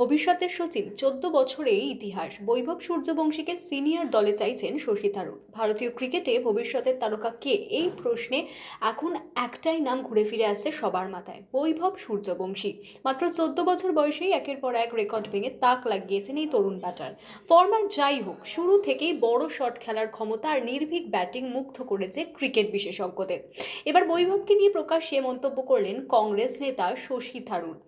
ভবিষ্যতের সচিন চোদ্দ বছরে ইতিহাস। বৈভব সূর্যবংশীকে সিনিয়র দলে চাইছেন শশী থারুর। ভারতীয় ক্রিকেটে ভবিষ্যতের তারকা কে? এই প্রশ্নে এখন একটাই নাম ঘুরে ফিরে আসছে সবার মাথায়, বৈভব সূর্যবংশী। মাত্র চোদ্দ বছর বয়সেই একের পর এক রেকর্ড ভেঙে তাক লাগিয়েছেন এই তরুণ ব্যাটার। ফরম্যাট যাই হোক, শুরু থেকেই বড় শট খেলার ক্ষমতা আর নির্ভীক ব্যাটিং মুগ্ধ করেছে ক্রিকেট বিশেষজ্ঞদের। এবার বৈভবকে নিয়ে প্রকাশ্যে মন্তব্য করলেন কংগ্রেস নেতা শশী থারুর।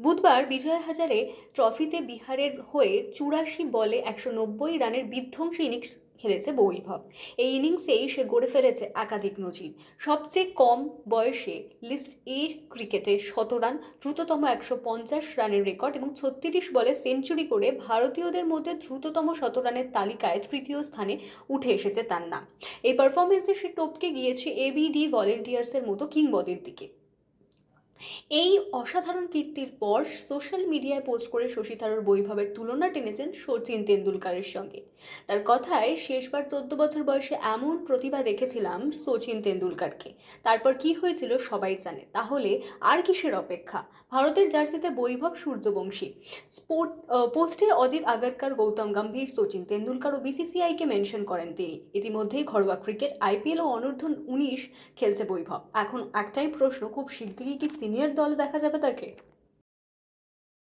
বুধবার বিজয় হাজারে ট্রফিতে বিহারের হয়ে চুরাশি বলে একশো নব্বই রানের বিধ্বংসী ইনিংস খেলেছে বৈভব এই ইনিংসেই সে গড়ে ফেলেছে একাধিক নজির। সবচেয়ে কম বয়সে লিস্ট এ ক্রিকেটে শত রান, দ্রুততম একশো পঞ্চাশ রানের রেকর্ড এবং ছত্রিশ বলে সেঞ্চুরি করে ভারতীয়দের মধ্যে দ্রুততম শত রানের তালিকায় তৃতীয় স্থানে উঠে এসেছে তার নাম। এই পারফরমেন্সে সে টপকে গিয়েছে এবিডি ভলেন্টিয়ার্সের মতো কিংবদন্তিকে। এই অসাধারণ কীর্তির পর সোশ্যাল মিডিয়ায় পোস্ট করে শশী থারুর বৈভবের তুলনা টেনেছেন সচিন তেন্ডুলকারের সঙ্গে। তার কথায় শেষবার চোদ্দ বছর বয়সে এমন প্রতিভা দেখেছিলাম সচিন তেন্ডুলকারকে। তারপর কি হয়েছিল সবাই জানে। তাহলে আর কিসের অপেক্ষা? ভারতের জার্সিতে বৈভব সূর্যবংশী। স্পোর্ট পোস্টে অজিত আগারকার, গৌতম গম্ভীর সচিন তেন্ডুলকার ও বিসিসিআইকে মেনশন করেন তিনি। ইতিমধ্যেই ঘরোয়া ক্রিকেট আইপিএল ও অনূর্ধ্ব উনিশ খেলছে বৈভব। এখন একটাই প্রশ্ন, খুব শিগগিরই কি সিনিয়র দলে দেখা যাবে তাকে?